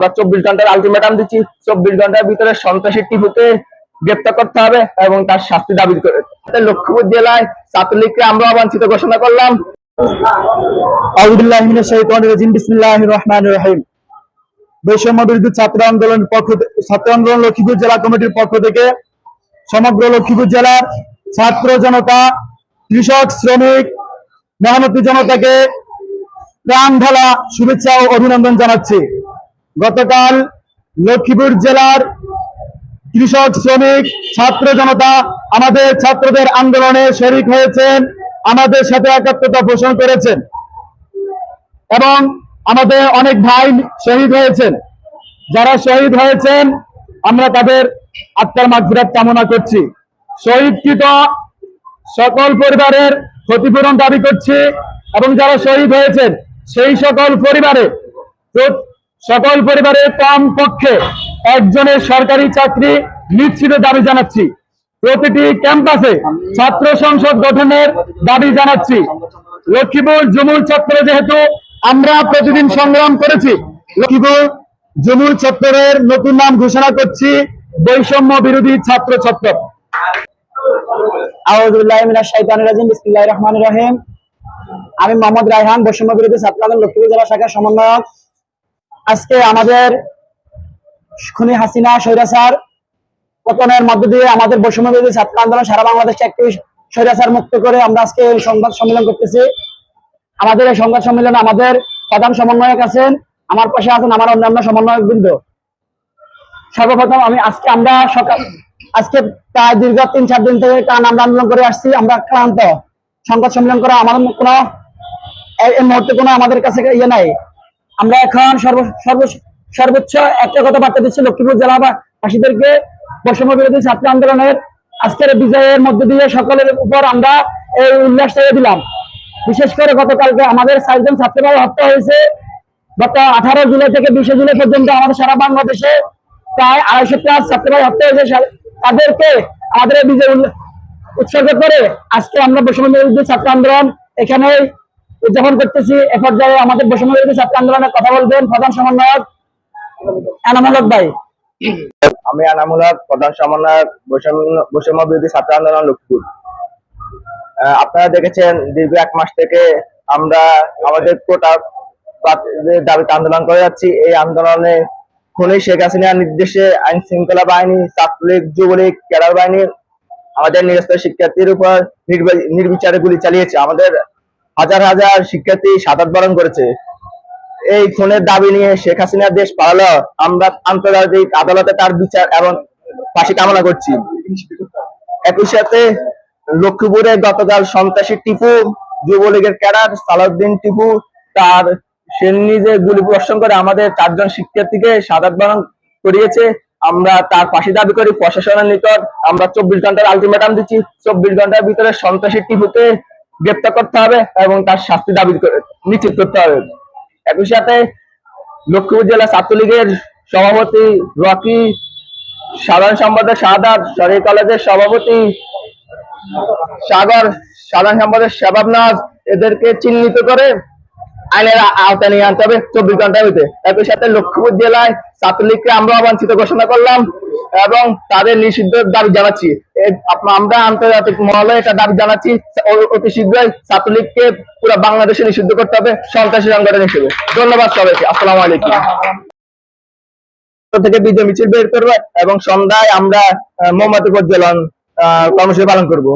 আমরা চব্বিশ ঘণ্টার আলটিমেটাম দিচ্ছি। চব্বিশ ঘণ্টার ভিতরে সন্ত্রাসী টিপুকে গ্রেপ্তার করতে হবে এবং তার শাস্তি দাবি করে। লক্ষ্মীপুর জেলায় ছাত্রলীগকে আমরা অবাঞ্ছিত ঘোষণা করলাম। প্রাণ ঢালা শুভেচ্ছা ও অভিনন্দন জানাচ্ছি। গতকাল লক্ষ্মীপুর জেলার কৃষক, শ্রমিক, ছাত্র জনতা আমাদের ছাত্রদের আন্দোলনে শরিক হয়েছেন, আমাদের সাথে একাত্মতা পোষণ করেছেন এবং আমাদের অনেক ভাই শহীদ হয়েছেন। যারা শহীদ হয়েছেন, আমরা তাদের আত্মার মাগফিরাত কামনা করছি। শহীদকৃত সকল পরিবারের ক্ষতিপূরণ দাবি করছি এবং যারা শহীদ হয়েছেন, সেই সকল পরিবারে সকল পরিবারের কম পক্ষে একজনের সরকারি চাকরি নিশ্চিত দাবি জানাচ্ছি। প্রতিটি ক্যাম্পাসে ছাত্র সংসদ গঠনের দাবি জানাচ্ছি। লক্ষ্মীপুর জুমুল চত্বরে যেহেতু আমরা প্রতিদিন সংগ্রাম করেছি, লক্ষ্মীপুর জুমুল চত্বরের নতুন নাম ঘোষণা করছি, বৈষম্য বিরোধী ছাত্র চত্বর। আমি মোহাম্মদ রায়হান, বৈষম্য বিরোধী ছাত্র লক্ষ্মীপুর জেলা শাখার সমন্বয়ক। আজকে আমাদের খুনি হাসিনা স্বৈরাচার পতনের মধ্য দিয়ে আমাদের বৈষম্য বিরোধী ছাত্র আন্দোলন সারা বাংলাদেশে একটি স্বৈরাচার মুক্ত করে আমরা আজকে এই সংবাদ সম্মেলন করতেছি। আমাদের এই সংবাদ সম্মেলনে আমাদের প্রধান সমন্বয়ক আছেন, আমার পাশে আছেন আমার অন্যান্য সমন্বয়ক বৃন্দ সর্বপ্রথম আমি আজকে আমরা সকাল আজকে প্রায় দীর্ঘ তিন, চার দিন থেকে টান আমরা আন্দোলন করে আসছি, আমরা ক্লান্ত। সংবাদ সম্মেলন করা আমাদের কোনো এই মুহূর্তে কোনো আমাদের কাছে ইয়ে নাই। আমরা এখন সর্ব সর্ব সর্বোচ্চ একটা কথা বার্তা দিচ্ছি লক্ষ্মীপুর জেলাবাসীদেরকে বৈষম্য বিরোধী ছাত্র আন্দোলনের আজকের বিজয়ের মধ্য দিয়ে সকলের উপর আমরা এই উল্লাস ছেড়ে দিলাম। বিশেষ করে গতকালকে আমাদের চারজন ছাত্রবাবু হত্যা হয়েছে। গত আঠারো জুলাই থেকে বিশে জুলাই পর্যন্ত আমাদের সারা বাংলাদেশে প্রায় আড়াইশো প্লাস ছাত্রবাবু হত্যা হয়েছে। তাদেরকে আমাদের বিজয় উৎসর্গ করে আজকে আমরা বৈষম্য বিরোধী ছাত্র আন্দোলন এখানে উদযাপন করতেছি, এ পর্যায়ে আমাদের বৈষম্য ছাত্র আন্দোলনের কথা বলবেন প্রধান সমন্বয়ক এনামুলক ভাই। আমি আনামুল হক, প্রধান সমন্বয়ক বৈষম্য- বিরোধী ছাত্র আন্দোলন লক্ষ্মীপুর। আপনারা দেখেছেন দীর্ঘ এক মাস থেকে আমরা আমাদের দাবিতে আন্দোলন করে যাচ্ছি। এই আন্দোলনে খুনি শেখ হাসিনার নির্দেশে আইন শৃঙ্খলা বাহিনী, ছাত্রলীগ, যুবলীগ, ক্যাডার বাহিনী, আমাদের নিরস্ত শিক্ষার্থীর উপর নির্বা- নির্বিচারে গুলি চালিয়েছে। আমাদের হাজার হাজার শিক্ষার্থী সাদাত বরণ করেছে। এই খুনের দাবি নিয়ে শেখ হাসিনা দেশ পালালো। আমরা আন্তর্জাতিক আদালতে তার বিচার এবং ফাঁসি কামনা করছি। একই সাথে লক্ষ্মীপুরে গতকাল সন্ত্রাসী টিপু, যুবলীগের ক্যাডার সালাউদ্দিন টিপু তার সে নিজে গুলি বর্ষণ করে আমাদের চারজন শিক্ষার্থীকে সাদাত বরণ করিয়েছে। আমরা তার ফাঁসি দাবি করি প্রশাসনের নিকট। আমরা চব্বিশ ঘণ্টার আলটিমেটাম দিচ্ছি। চব্বিশ ঘণ্টার ভিতরে সন্ত্রাসী টিপুকে গ্রেপ্তার করতে হবে এবং তার শাস্তি দাবি নিশ্চিত করতে হবে। একই সাথে লক্ষ্মীপুর জেলা ছাত্রলীগের সভাপতি রকি সাধারণ সম্পাদক শাহাদাত সরকারি কলেজের সভাপতি সাগর, সাধারণ সম্পাদক শাবাব এদেরকে চিহ্নিত করে আইনের আ- আওতায় নিয়ে আনতে হবে চব্বিশ ঘণ্টার ভিতরে। একই সাথে লক্ষ্মীপুর জেলায় ছাত্রলীগকে আমরা অবাঞ্ছিত ঘোষণা করলাম এবং তাদের নিষিদ্ধ দাবি জানাচ্ছি। আমরা আন্তর্জাতিক মহলে এটা দাবি জানাচ্ছি অতি শীঘ্রই ছাত্রলীগকে পুরো বাংলাদেশে নিষিদ্ধ করতে হবে সন্ত্রাসী সংগঠন হিসেবে। ধন্যবাদ সবাইকে। আসসালামু আলাইকুম। থেকে বিজয় মিছিল বের করব এবং সন্ধ্যায় আমরা মোমবাতি প্রজ্বলন কর্মসূচি পালন করব।